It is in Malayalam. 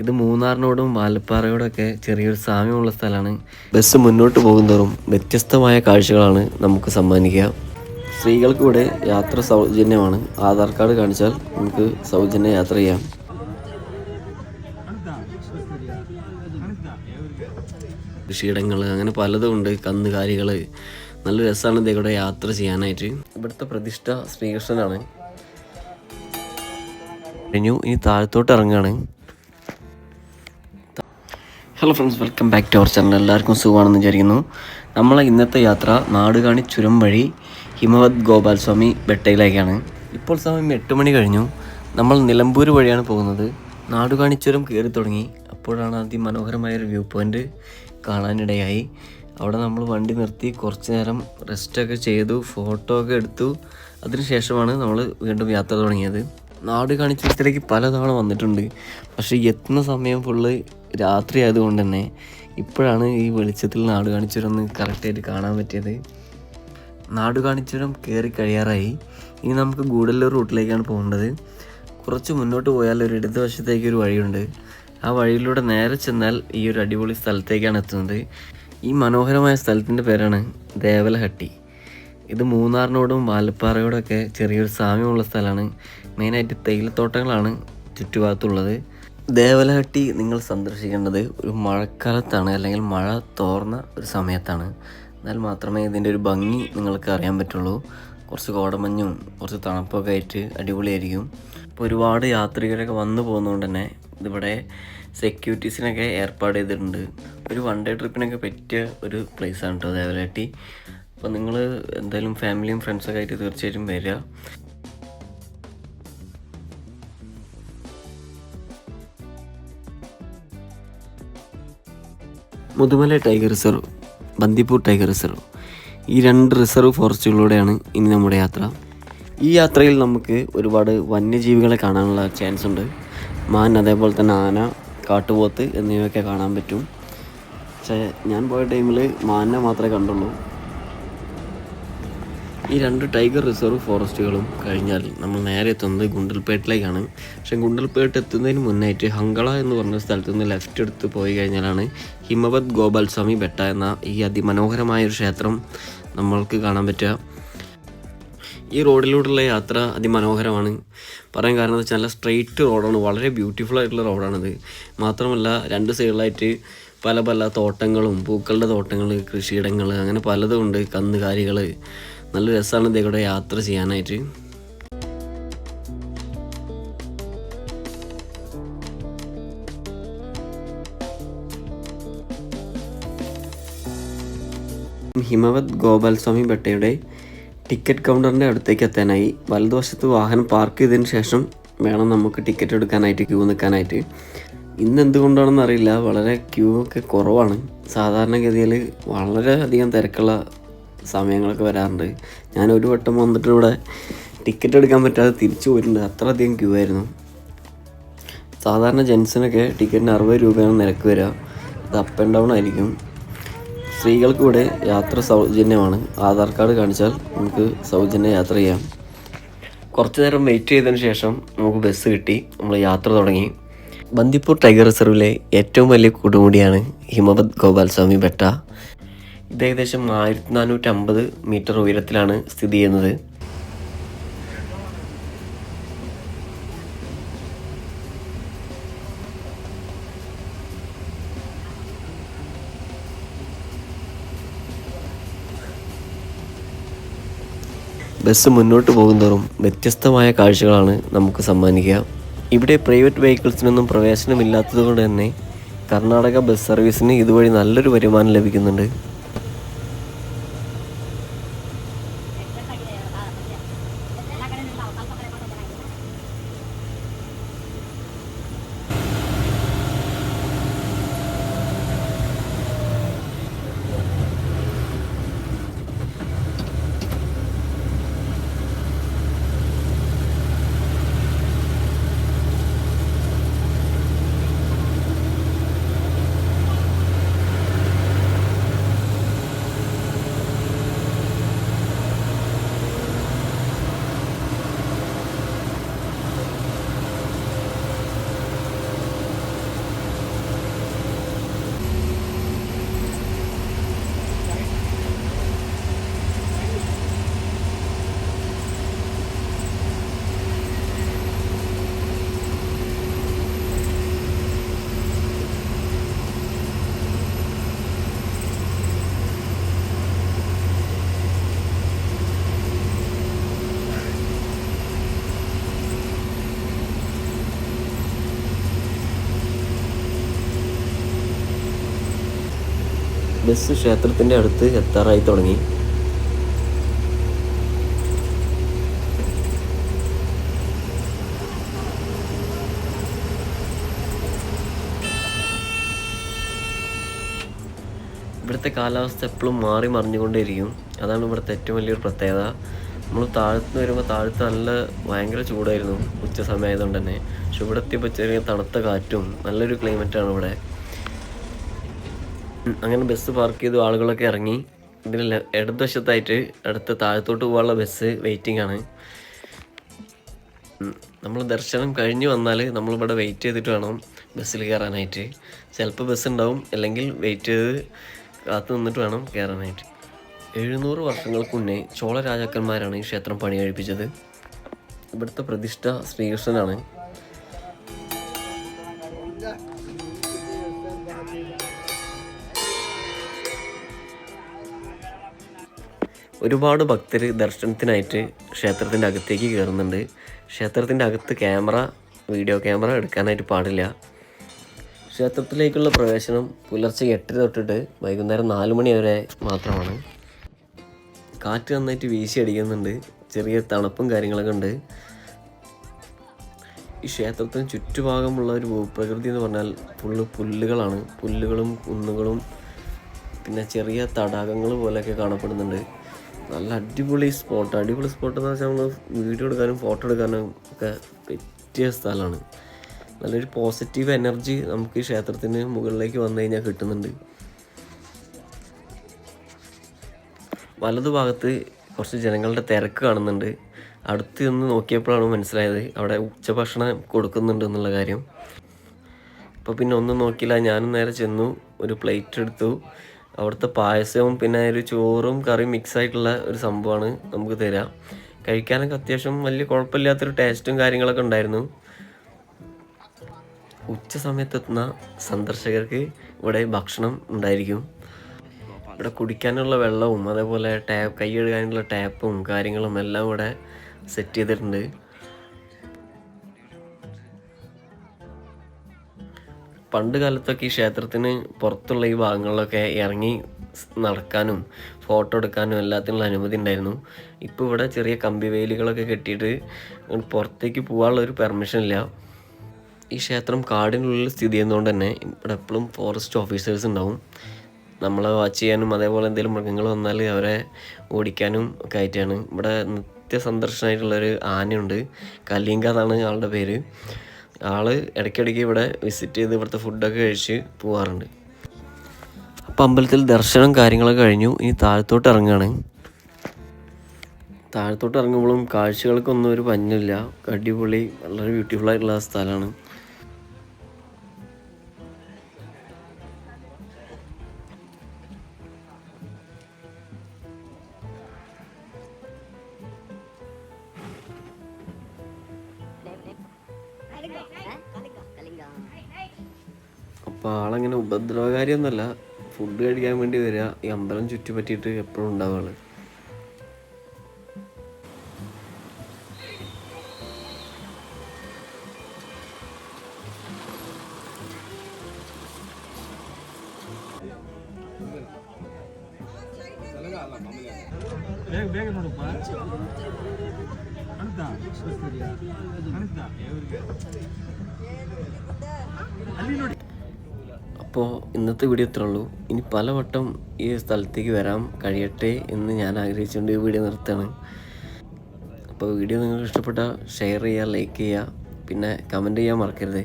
ഇത് മൂന്നാറിനോടും വാൽപ്പാറയോടൊക്കെ ചെറിയൊരു സാമ്യമുള്ള സ്ഥലമാണ്. ബസ് മുന്നോട്ട് പോകുന്തോറും വ്യത്യസ്തമായ കാഴ്ചകളാണ് നമുക്ക് സമ്മാനിക്കുക. സ്ത്രീകൾക്ക് ഇവിടെ യാത്ര സൗജന്യമാണ്. ആധാർ കാർഡ് കാണിച്ചാൽ നമുക്ക് സൗജന്യ യാത്ര ചെയ്യാം. കൃഷിയിടങ്ങൾ അങ്ങനെ പലതും ഉണ്ട്. കന്നുകാലികൾ നല്ല രസമാണ് ഇതേക്കൂടെ യാത്ര ചെയ്യാനായിട്ട്. ഇവിടുത്തെ പ്രതിഷ്ഠ ശ്രീകൃഷ്ണനാണ്. കഴിഞ്ഞു ഇനി താഴത്തോട്ട് ഇറങ്ങുകയാണ്. Hello friends welcome back to our channel എല്ലാവർക്കും സുഖമാണെന്ന് വിചാരിക്കുന്നു. നമ്മളെ ഇന്നത്തെ യാത്ര നാടുകാണി ചുരം വഴി ഹിമവത് ഗോപാൽ സ്വാമി ബെട്ടയിലേക്കാണ്. ഇപ്പോൾ സമയം എട്ട് മണി കഴിഞ്ഞു. നമ്മൾ നിലമ്പൂർ വഴിയാണ് പോകുന്നത്. നാടുകാണി ചുരം കയറി തുടങ്ങി. അപ്പോഴാണ് അതിമനോഹരമായ ഒരു വ്യൂ പോയിന്റ് കാണാനിടയായി. അവിടെ നമ്മൾ വണ്ടി നിർത്തി കുറച്ച് നേരം റെസ്റ്റൊക്കെ ചെയ്തു ഫോട്ടോ ഒക്കെ എടുത്തു. അതിനുശേഷമാണ് നമ്മൾ വീണ്ടും യാത്ര തുടങ്ങിയത്. നാട് കാണിച്ചിടത്തിലേക്ക് പലതവണ വന്നിട്ടുണ്ട്. പക്ഷേ എത്തുന്ന സമയം ഫുള്ള് രാത്രി ആയതുകൊണ്ട് തന്നെ ഇപ്പോഴാണ് ഈ വെളിച്ചത്തിൽ നാട് കാണിച്ചൊരൊന്ന് കറക്റ്റായിട്ട് കാണാൻ പറ്റിയത്. നാട് കാണിച്ചുരം കയറി കഴിയാറായി. ഇനി നമുക്ക് ഗൂഡല്ലൂർ റൂട്ടിലേക്കാണ് പോകേണ്ടത്. കുറച്ച് മുന്നോട്ട് പോയാൽ ഒരു ഇടത് വശത്തേക്ക് ഒരു വഴിയുണ്ട്. ആ വഴിയിലൂടെ നേരെ ചെന്നാൽ ഈ ഒരു അടിപൊളി സ്ഥലത്തേക്കാണ് എത്തുന്നത്. ഈ മനോഹരമായ സ്ഥലത്തിന്റെ പേരാണ് ദേവലഹട്ടി. ഇത് മൂന്നാറിനോടും വാലപ്പാറയോടൊക്കെ ചെറിയൊരു സാമ്യമുള്ള സ്ഥലമാണ്. മെയിനായിട്ട് തേയിലത്തോട്ടങ്ങളാണ് ചുറ്റുഭാഗത്തുള്ളത്. ദേവലഹട്ടി നിങ്ങൾ സന്ദർശിക്കേണ്ടത് ഒരു മഴക്കാലത്താണ് അല്ലെങ്കിൽ മഴ തോർന്ന ഒരു സമയത്താണ്. എന്നാൽ മാത്രമേ ഇതിന്റെ ഒരു ഭംഗി നിങ്ങൾക്ക് അറിയാൻ പറ്റുള്ളൂ. കുറച്ച് കോടമഞ്ഞും കുറച്ച് തണുപ്പൊക്കെ ആയിട്ട് അടിപൊളിയായിരിക്കും. അപ്പോൾ ഒരുപാട് യാത്രികരൊക്കെ വന്നു പോകുന്നതുകൊണ്ട് തന്നെ ഇതിവിടെ സെക്യൂരിറ്റീസിനൊക്കെ ഏർപ്പാട് ചെയ്തിട്ടുണ്ട്. ഒരു വൺ ഡേ ട്രിപ്പിനൊക്കെ പറ്റിയ ഒരു പ്ലേസാണ് കേട്ടോ ദേവലഹട്ടി അപ്പോൾ നിങ്ങൾ എന്തായാലും ഫാമിലിയും ഫ്രണ്ട്സൊക്കെ ആയിട്ട് തീർച്ചയായിട്ടും വരിക. Mudumalai tiger reserve Bandipur tiger reserve. ഈ രണ്ട് റിസർവ് ഫോറസ്റ്റുകളിലൂടെയാണ് ഇനി നമ്മുടെ യാത്ര. ഈ യാത്രയിൽ നമുക്ക് ഒരുപാട് വന്യജീവികളെ കാണാനുള്ള ചാൻസ് ഉണ്ട്. മാൻ അതേപോലെ തന്നെ ആന കാട്ടുപോത്ത് എന്നിവയൊക്കെ കാണാൻ പറ്റും. പക്ഷേ ഞാൻ പോയ ടൈമിൽ മാനിനെ മാത്രമേ കണ്ടുള്ളൂ. ഈ രണ്ട് ടൈഗർ റിസർവ് ഫോറസ്റ്റുകളും കഴിഞ്ഞാൽ നമ്മൾ നേരെ എത്തുന്നത് ഗുണ്ടൽപേട്ടിലേക്കാണ്. പക്ഷേ ഗുണ്ടൽപേട്ട് എത്തുന്നതിന് മുന്നായിട്ട് ഹങ്കള എന്ന് പറഞ്ഞ സ്ഥലത്ത് നിന്ന് ലെഫ്റ്റ് എടുത്ത് പോയി കഴിഞ്ഞാലാണ് ഹിമവത് ഗോപാൽ സ്വാമി ബെട്ട എന്ന ഈ അതിമനോഹരമായ ഒരു ക്ഷേത്രം നമ്മൾക്ക് കാണാൻ പറ്റുക. ഈ റോഡിലൂടെയുള്ള യാത്ര അതിമനോഹരമാണ്. പറയാൻ കാരണം വെച്ചാൽ നല്ല സ്ട്രെയിറ്റ് റോഡാണ്. വളരെ ബ്യൂട്ടിഫുൾ ആയിട്ടുള്ള റോഡാണിത്. മാത്രമല്ല രണ്ട് സൈഡിലായിട്ട് പല പല തോട്ടങ്ങളും പൂക്കളുടെ തോട്ടങ്ങൾ കൃഷിയിടങ്ങൾ അങ്ങനെ പലതും ഉണ്ട്. കന്നുകാലികൾ നല്ല രസമാണ് ഇതേക്കൂടെ യാത്ര ചെയ്യാനായിട്ട്. ഹിമവത് ഗോപാൽ സ്വാമി ബെട്ടയുടെ ടിക്കറ്റ് കൗണ്ടറിന്റെ അടുത്തേക്ക് എത്താനായി. വലതുവശത്ത് വാഹനം പാർക്ക് ചെയ്തതിന് ശേഷം വേണം നമുക്ക് ടിക്കറ്റ് എടുക്കാനായിട്ട് ക്യൂ നിൽക്കാനായിട്ട്. ഇന്ന് എന്തുകൊണ്ടാണെന്ന് അറിയില്ല. വളരെ ക്യൂ ഒക്കെ കുറവാണ്. സാധാരണഗതിയിൽ വളരെ അധികം തിരക്കുള്ള സമയങ്ങളൊക്കെ വരാറുണ്ട്. ഞാൻ ഒരു വട്ടം വന്നിട്ട് ഇവിടെ ടിക്കറ്റ് എടുക്കാൻ പറ്റാതെ തിരിച്ചു പോയിട്ടുണ്ട്. അത്രയധികം ക്യൂ ആയിരുന്നു. സാധാരണ ജെൻസിനൊക്കെ ടിക്കറ്റിന് അറുപത് രൂപയാണ് നിരക്ക് വരിക. അത് അപ്പ് ആൻഡ് ഡൗൺ ആയിരിക്കും. സ്ത്രീകൾക്ക് ഇവിടെ യാത്ര സൗജന്യമാണ്. ആധാർ കാർഡ് കാണിച്ചാൽ നമുക്ക് സൗജന്യ യാത്ര ചെയ്യാം. കുറച്ച് നേരം വെയിറ്റ് ചെയ്തതിന് ശേഷം നമുക്ക് ബസ് കിട്ടി. നമ്മൾ യാത്ര തുടങ്ങി. ബന്ദിപ്പൂർ ടൈഗർ റിസർവിലെ ഏറ്റവും വലിയ കൊടുമുടിയാണ് ഹിമവത് ഗോപാൽസ്വാമി ബെട്ട. ഇത് ഏകദേശം ആയിരത്തി നാനൂറ്റി അമ്പത് മീറ്റർ ഉയരത്തിലാണ് സ്ഥിതി ചെയ്യുന്നത്. ബസ് മുന്നോട്ട് പോകുന്നതോറും വ്യത്യസ്തമായ കാഴ്ചകളാണ് നമുക്ക് സമ്മാനിക്കുക. ഇവിടെ പ്രൈവറ്റ് വെഹിക്കിൾസിനൊന്നും പ്രവേശനമില്ലാത്തത് കൊണ്ട് തന്നെ കർണാടക ബസ് സർവീസിന് ഇതുവഴി നല്ലൊരു വരുമാനം ലഭിക്കുന്നുണ്ട്. ബസ് ക്ഷേത്രത്തിന്റെ അടുത്ത് എത്താറായി തുടങ്ങി. ഇവിടുത്തെ കാലാവസ്ഥ എപ്പോഴും മാറി മറിഞ്ഞുകൊണ്ടേയിരിക്കും. അതാണ് ഇവിടുത്തെ ഏറ്റവും വലിയൊരു പ്രത്യേകത. നമ്മൾ താഴത്ത് വരുമ്പോൾ താഴത്ത് നല്ല ഭയങ്കര ചൂടായിരുന്നു ഉച്ച സമയമായതുകൊണ്ട് തന്നെ പക്ഷെ ഇവിടെ എത്തിയപ്പോൾ ചെറിയ തണുത്ത കാറ്റും നല്ലൊരു ക്ലൈമറ്റാണ് ഇവിടെ. അങ്ങനെ ബസ് പാർക്ക് ചെയ്തു ആളുകളൊക്കെ ഇറങ്ങി. ഇതിന് ലെ- ഇടതുവശത്തായിട്ട് അടുത്ത താഴത്തോട്ട് പോകാനുള്ള ബസ് വെയിറ്റിംഗ് ആണ്. നമ്മൾ ദർശനം കഴിഞ്ഞ് വന്നാൽ നമ്മളിവിടെ വെയിറ്റ് ചെയ്തിട്ട് വേണം ബസ്സിൽ കയറാനായിട്ട് ചിലപ്പോൾ ബസ് ഉണ്ടാവും അല്ലെങ്കിൽ വെയിറ്റ് ചെയ്ത് കാത്തു നിന്നിട്ട് വേണം കയറാനായിട്ട് എഴുന്നൂറ് വർഷങ്ങൾക്ക് മുന്നേ ചോള രാജാക്കന്മാരാണ് ഈ ക്ഷേത്രം പണി കഴിപ്പിച്ചത് ഇവിടുത്തെ പ്രതിഷ്ഠ ശ്രീകൃഷ്ണനാണ്. ഒരുപാട് ഭക്തർ ദർശനത്തിനായിട്ട് ക്ഷേത്രത്തിന്റെ അകത്തേക്ക് കയറുന്നുണ്ട്. ക്ഷേത്രത്തിന്റെ അകത്ത് ക്യാമറ വീഡിയോ ക്യാമറ എടുക്കാനായിട്ട് പാടില്ല. ക്ഷേത്രത്തിലേക്കുള്ള പ്രവേശനം പുലർച്ചെ എട്ടര തൊട്ടിട്ട് വൈകുന്നേരം നാല് മണി വരെ മാത്രമാണ്. കാറ്റ് നന്നായിട്ട് വീശി അടിക്കുന്നുണ്ട്. ചെറിയ തണുപ്പും കാര്യങ്ങളൊക്കെ ഉണ്ട്. ഈ ക്ഷേത്രത്തിന് ചുറ്റുഭാഗമുള്ള ഒരു ഭൂപ്രകൃതി എന്ന് പറഞ്ഞാൽ ഫുള്ള് പുല്ലുകളാണ്. പുല്ലുകളും കുന്നുകളും പിന്നെ ചെറിയ തടാകങ്ങൾ പോലെയൊക്കെ കാണപ്പെടുന്നുണ്ട്. നല്ല അടിപൊളി സ്പോട്ട് അടിപൊളി സ്പോട്ട് എന്ന് വെച്ചാൽ നമ്മൾ വീഡിയോ എടുക്കാനും ഫോട്ടോ എടുക്കാനും ഒക്കെ പറ്റിയ സ്ഥലമാണ് നല്ലൊരു പോസിറ്റീവ് എനർജി നമുക്ക് ഈ ക്ഷേത്രത്തിന് മുകളിലേക്ക് വന്നു കഴിഞ്ഞാൽ കിട്ടുന്നുണ്ട്. വലതുഭാഗത്ത് കുറച്ച് ജനങ്ങളുടെ തിരക്ക് കാണുന്നുണ്ട്. അടുത്ത് നിന്ന് നോക്കിയപ്പോഴാണ് മനസ്സിലായത് അവിടെ ഉച്ചഭക്ഷണം കൊടുക്കുന്നുണ്ട് എന്നുള്ള കാര്യം. അപ്പോൾ പിന്നെ ഒന്നും നോക്കിയില്ല ഞാനും നേരെ ചെന്നു ഒരു പ്ലേറ്റ് എടുത്തു. അവിടുത്തെ പായസവും പിന്നെ ഒരു ചോറും കറിയും മിക്സ് ആയിട്ടുള്ള ഒരു സംഭവമാണ് നമുക്ക് തരാം. കഴിക്കാനൊക്കെ അത്യാവശ്യം വലിയ കുഴപ്പമില്ലാത്തൊരു ടേസ്റ്റും കാര്യങ്ങളൊക്കെ ഉണ്ടായിരുന്നു. ഉച്ച സമയത്തെത്തുന്ന സന്ദർശകർക്ക് ഇവിടെ ഭക്ഷണം ഉണ്ടായിരിക്കും. ഇവിടെ കുടിക്കാനുള്ള വെള്ളവും അതേപോലെ ടാപ്പ് കൈ കഴുകാനുള്ള ടാപ്പും കാര്യങ്ങളും എല്ലാം ഇവിടെ സെറ്റ് ചെയ്തിട്ടുണ്ട്. പണ്ട് കാലത്തൊക്കെ ഈ ക്ഷേത്രത്തിന് പുറത്തുള്ള ഈ ഭാഗങ്ങളിലൊക്കെ ഇറങ്ങി നടക്കാനും ഫോട്ടോ എടുക്കാനും എല്ലാത്തിനുള്ള അനുമതി ഉണ്ടായിരുന്നു. ഇപ്പോൾ ഇവിടെ ചെറിയ കമ്പി വേലികളൊക്കെ കെട്ടിയിട്ട് പുറത്തേക്ക് പോകാനുള്ള ഒരു പെർമിഷൻ ഇല്ല. ഈ ക്ഷേത്രം കാടിനുള്ളിൽ സ്ഥിതി ചെയ്യുന്നതുകൊണ്ട് തന്നെ ഇവിടെ എപ്പോഴും ഫോറസ്റ്റ് ഓഫീസേഴ്സ് ഉണ്ടാവും. നമ്മളെ വാച്ച് ചെയ്യാനും അതേപോലെ എന്തെങ്കിലും മൃഗങ്ങൾ വന്നാൽ അവരെ ഓടിക്കാനും ഒക്കെ ആയിട്ടാണ് ഇവിടെ നിത്യ സന്ദർശനമായിട്ടുള്ളൊരു ആനയുണ്ട്. കലിംഗ എന്നാണ് ആളുടെ പേര്. ആൾ ഇടയ്ക്കിടയ്ക്ക് ഇവിടെ വിസിറ്റ് ചെയ്ത് ഇവിടുത്തെ ഫുഡൊക്കെ കഴിച്ച് പോവാറുണ്ട്. അപ്പം അമ്പലത്തിൽ ദർശനം കാര്യങ്ങളൊക്കെ കഴിഞ്ഞു. ഇനി താഴത്തോട്ട് ഇറങ്ങുകയാണ് താഴത്തോട്ട് ഇറങ്ങുമ്പോഴും കാഴ്ചകൾക്കൊന്നും ഒരു പഞ്ഞില്ല അടിപൊളി വളരെ ബ്യൂട്ടിഫുൾ ആയിട്ടുള്ള സ്ഥലമാണ്. അപ്പോൾ ആളങ്ങനെ ഉപദ്രവകാരിയൊന്നുമല്ല ഫുഡ് കഴിക്കാൻ വേണ്ടി വരിക ഈ അമ്പലം ചുറ്റിപ്പറ്റിയിട്ട് എപ്പോഴും ഉണ്ടാവുകയാണ് ಬೇಗ ಬೇಗ ನೋಡಪ್ಪ ಅಣ್ಣ ಅಣ್ಣ ಅಲ್ಲಿ ನೋಡಿ അപ്പോൾ ഇന്നത്തെ വീഡിയോ ഇത്രേ ഉള്ളൂ. ഇനി പലവട്ടം ഈ സ്ഥലത്തേക്ക് വരാം കഴിയട്ടെ എന്ന് ഞാൻ ആഗ്രഹിച്ചുകൊണ്ട് ഈ വീഡിയോ നിർത്തുകയാണ്. അപ്പോൾ വീഡിയോ നിങ്ങൾക്ക് ഇഷ്ടപ്പെട്ടാൽ ഷെയർ ചെയ്യുക ലൈക്ക് ചെയ്യുക പിന്നെ കമന്റ് ചെയ്യാൻ മറക്കരുത്.